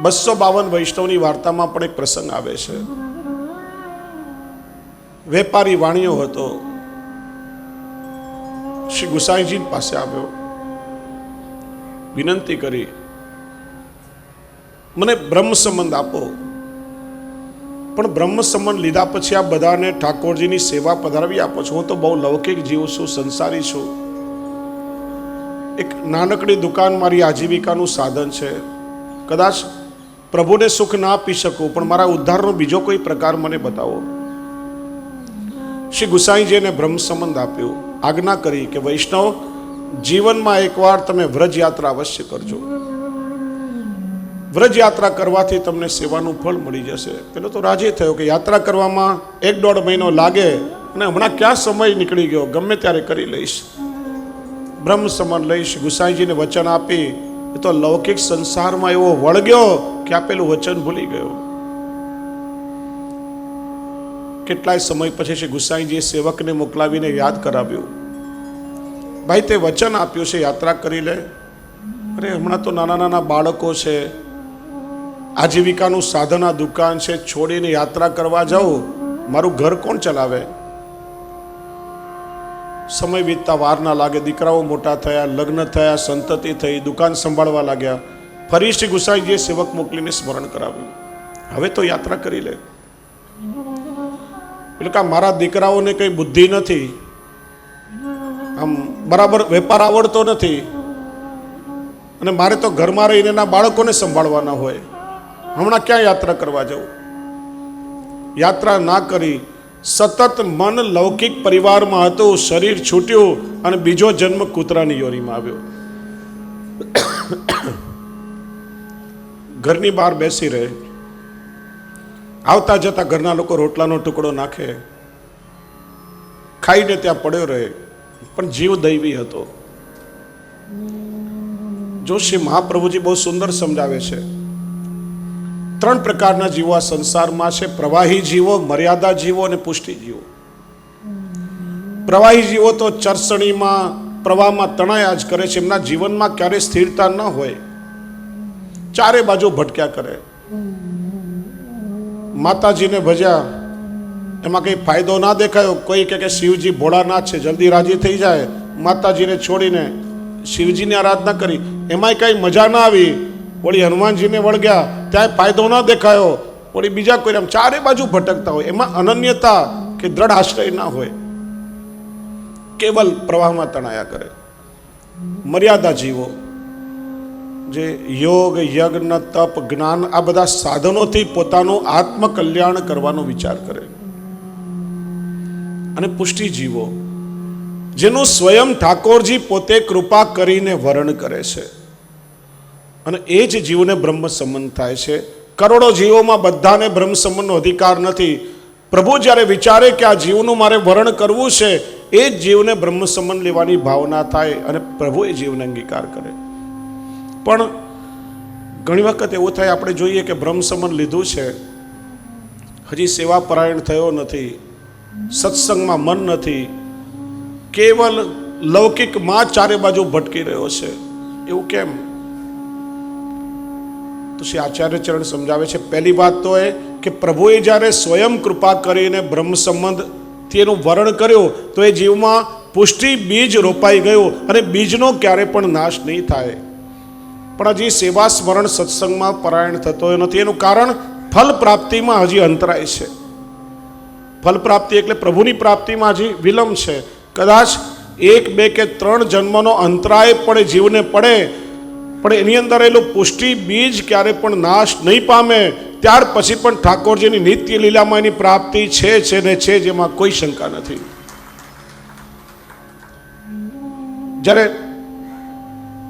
બસો બાવન વૈષ્ણવની વાર્તામાં પણ એક પ્રસંગ આવે છે. વેપારી વાણિયો હતો. શ્રી ગુસાઈજી પાસે આવ્યો. વિનંતી કરી. મને બ્રહ્મ સંબંધ આપો. પણ બ્રહ્મ સંબંધ લીધા પછી આ બધાને ઠાકોરજીની સેવા પધારવી આપો છો. હું તો બહુ લૌકિક જીવ છું, સંસારી છું. એક નાનકડી દુકાન મારી આજીવિકાનું સાધન છે. કદાચ પ્રભુને સુખ ના આપી શકું, પણ મારા ઉદ્ધારનો બીજો કોઈ પ્રકાર મને બતાવો. શ્રી ગુસાઈજીને બ્રહ્મ સંબંધ આપ્યો. આજ્ઞા કરી કે, વૈષ્ણવ, જીવનમાં એકવાર તમે વ્રજ યાત્રા અવશ્ય કરજો. વ્રજ યાત્રા કરવાથી તમને સેવાનું ફળ મળી જશે. પેલો તો રાજી થયો કે, યાત્રા કરવામાં એક દોઢ મહિનો લાગે અને હમણાં ક્યાં સમય નીકળી ગયો? ગમે ત્યારે કરી લઈશ. બ્રહ્મ સમન લઈશ ગુસાઈજીને વચન આપી એ તો લૌકિક સંસારમાં એવો વળગ્યો કે આપેલું વચન ભૂલી ગયો. કેટલાય સમય પછી શ્રી ગુસાઈજીએ સેવકને મોકલાવીને યાદ કરાવ્યું. ભાઈ, તે વચન આપ્યું છે, યાત્રા કરી લે. અરે, હમણાં તો નાના નાના બાળકો છે. આજીવિકાનું સાધન આ દુકાન છે, છોડીને યાત્રા કરવા જાઉં. મારું ઘર કોણ ચલાવે? સમય વીતતા વાર ના લાગે દીકરાઓ મોટા થયા, લગ્ન થયા, સંતતિ થઈ, દુકાન સંભાળવા લાગ્યા. ફરી શ્રી ગુસાઈજીએ સેવક મોકલીને સ્મરણ કરાવ્યું. હવે તો યાત્રા કરી લે. એટલે કે મારા દીકરાઓને કંઈ બુદ્ધિ નથી. આમ બરાબર વેપાર આવડતો નથી. અને મારે તો ઘરમાં રહીને એના બાળકોને સંભાળવાના હોય. હમણાં ક્યાં યાત્રા કરવા જવું? યાત્રા ના કરી સતત મન લૌકિક પરિવારમાં હતું, શરીર છૂટ્યું અને બીજો જન્મ કૂતરાની યોરીમાં આવ્યો. ઘરની બહાર બેસી રહે. આવતા જતા ઘરના લોકો રોટલાનો ટુકડો નાખે. ખાઈને ત્યાં પડ્યો રહે, પણ જીવ દૈવી હતો. જોશી મહાપ્રભુજી બહુ સુંદર સમજાવે છે. ત્રણ પ્રકારના જીવો આ સંસારમાં છે. પ્રવાહી જીવો, મર્યાદા જીવો અને પુષ્ટિ જીવો. પ્રવાહી જીવો તો ચરસણીમાં, પ્રવાહમાં તણાયા જ કરે છે. એમના જીવનમાં ક્યારે સ્થિરતા ન હોય. ચારે બાજુ ભટક્યા કરે. માતાજીને ભજ્યા. એમાં કંઈ ફાયદો ના દેખાયો. કોઈ કે શિવજી ભોળાનાથ છે, જલ્દી રાજી થઈ જાય. માતાજીને છોડીને શિવજીની આરાધના કરી. એમાંય કાંઈ મજા ના આવી. વળી હનુમાનજીને વળગ્યા, ત્યાં ફાયદો ના દેખાયો. વળી બીજા કોઈ આમ ચારે બાજુ ભટકતા હોય. એમાં અનન્યતા કે દ્રઢ આશ્રય ના હોય. કેવલ પ્રવાહમાં તણાયા કરે. મર્યાદા જીવો. જે યોગ, યજ્ઞ, તપ, જ્ઞાન, આ બધા સાધનોથી પોતાનું આત્મકલ્યાણ કરવાનો વિચાર કરે. અને પુષ્ટિ જીવો. જેનું સ્વયં ઠાકોરજી પોતે કૃપા કરીને વર્ણ કરે છે. અને એ જ જીવને બ્રહ્મ સંબંધ થાય છે. કરોડો જીવોમાં બધાને બ્રહ્મ સંબંધનો અધિકાર નથી. પ્રભુ જ્યારે વિચારે કે આ જીવનું મારે વર્ણ કરવું છે, એ જ જીવને બ્રહ્મ સંબંધ લેવાની ભાવના થાય અને પ્રભુ એ જીવને અંગીકાર કરે. પણ ઘણી વખત એવું થાય, આપણે જોઈએ કે બ્રહ્મ સંબંધ લીધું છે, હજી સેવા પરાયણ થયો નથી, સત્સંગમાં મન નથી, કેવલ લૌકિકમાં ચારે બાજુ ભટકી રહ્યો છે. એવું કેમ? તો શ્રી આચાર્ય ચરણ સમજાવે છે, પહેલી વાત તો એ કે પ્રભુએ જ્યારે સ્વયં કૃપા કરીને બ્રહ્મ સંબંધથી એનું વર્ણ કર્યું, તો એ જીવમાં પુષ્ટિ બીજ રોપાઈ ગયું અને બીજનો ક્યારે પણ નાશ નહીં થાય. પણ હજી સેવા સ્મરણ સત્સંગમાં પરાયણ થતો નથી, એનું કારણ ફલ પ્રાપ્તિમાં હજી અંતરાય છે. ફલ પ્રાપ્તિ એટલે પ્રભુની પ્રાપ્તિમાં હજી વિલંબ છે. કદાચ એક, બે કે ત્રણ જન્મનો અંતરાય પણ જીવને પડે પણ એની અંદર એલું પુષ્ટિ, બીજ ક્યારે પણ નાશ નહીં પામે, ત્યાર પછી પણ ઠાકોરજીની નિત્ય લીલામાં એની પ્રાપ્તિ છે છે ને છે જેમાં કોઈ શંકા નથી. જ્યારે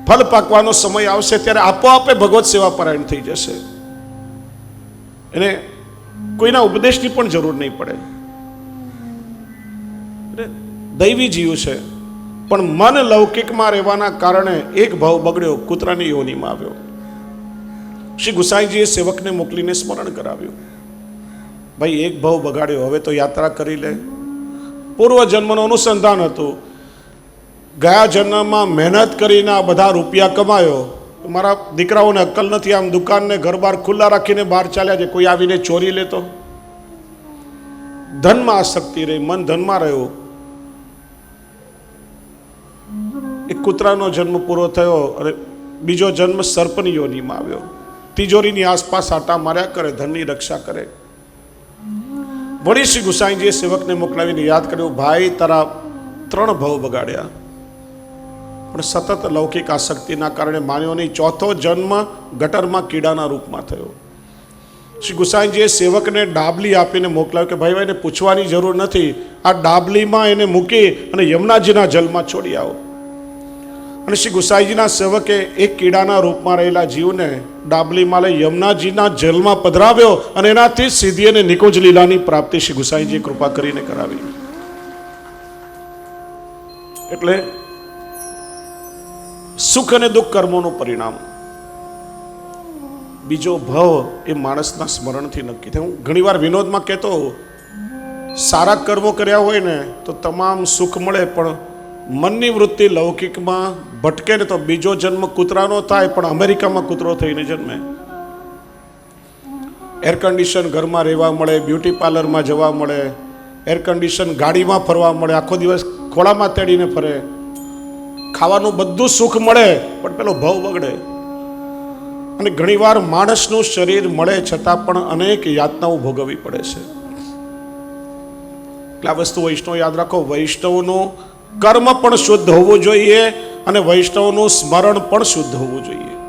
ફળ પાકવાનો સમય આવશે, ત્યારે આપોઆપે ભગવત સેવા પરાયણ થઈ જશે. એને કોઈના ઉપદેશની પણ જરૂર નહીં પડે. દૈવી જીવ છે. પણ મન લૌકિકમાં રહેવાના કારણે એક ભાવ બગડ્યો, કૂતરાની યોનીમાં આવ્યો. શ્રી ગુસાઈજીએ સેવકને મોકલીને સ્મરણ કરાવ્યું. ભાઈ, એક ભાવ બગાડ્યો, હવે તો યાત્રા કરી લે. પૂર્વ જન્મનું અનુસંધાન હતું. ગયા જન્મમાં મહેનત કરીને આ બધા રૂપિયા કમાયો. મારા દીકરાઓને અક્કલ નથી, આમ દુકાનને ઘર બહાર ખુલ્લા રાખીને બહાર ચાલ્યા છે. કોઈ આવીને ચોરી લેતો? ધનમાં આસક્તિ રહી, મન ધનમાં રહ્યો. એક કૂતરાનો જન્મ પૂરો થયો અને બીજો જન્મ સર્પની યોનીમાં આવ્યો. તિજોરીની આસપાસ આટા માર્યા કરે, ધનની રક્ષા કરે. વળી શ્રી ગુસાઈજીએ સેવકને મોકલાવીને યાદ કર્યું, ભાઈ, તારા ત્રણ ભાવ બગાડ્યા. પણ સતત લૌકિક આસક્તિના કારણે માન્યો નહીં ચોથો જન્મ ગટરમાં કીડાના રૂપમાં થયો. શ્રી ગુસાઈજીએ સેવકને ડાબલી આપીને મોકલાવ્યો કે, ભાઈ ભાઈને પૂછવાની જરૂર નથી. આ ડાબલીમાં એને મૂકી અને યમુનાજીના જલમાં છોડી આવો. અને શ્રી ગુસાઈજીના સેવકે એક કીડાના રૂપમાં રહેલા જીવને ડાબલીમાં લઈ યમુનાજીના જલમાં પધરાવ્યો અને એનાથી સિદ્ધિ અને નિકુંજ લીલાની પ્રાપ્તિ શ્રી ગુસાઈજીએ કૃપા કરીને કરાવી. એટલે સુખ અને દુઃખ કર્મોનું પરિણામ. બીજો ભવ એ માણસના સ્મરણથી નક્કી થાય. હું ઘણીવાર વિનોદમાં કહેતો સારા કર્મો કર્યા હોય ને તો તમામ સુખ મળે, પણ મનની વૃત્તિ લૌકિકમાં ભટકે ને તો બીજો જન્મ કૂતરાનો થાય, પણ અમેરિકામાં કૂતરો થઈને જન્મે. એર કન્ડિશન ઘરમાં રહેવા મળે બ્યુટી પાર્લરમાં જવા મળે એર કન્ડિશન ગાડીમાં ફરવા મળે, આખો દિવસ ખોળામાં તેડીને ફરે. ખાવાનું બધું સુખ મળે, પણ પેલો ભાવ બગડે. અને ઘણીવાર માણસનું શરીર મળે છતાં પણ અનેક યાતનાઓ ભોગવવી પડે છે. એટલે આ વસ્તુ વૈષ્ણવ યાદ રાખો. વૈષ્ણવનું કર્મ પણ શુદ્ધ હોવું જોઈએ અને વૈષ્ણવનું સ્મરણ પણ શુદ્ધ હોવું જોઈએ.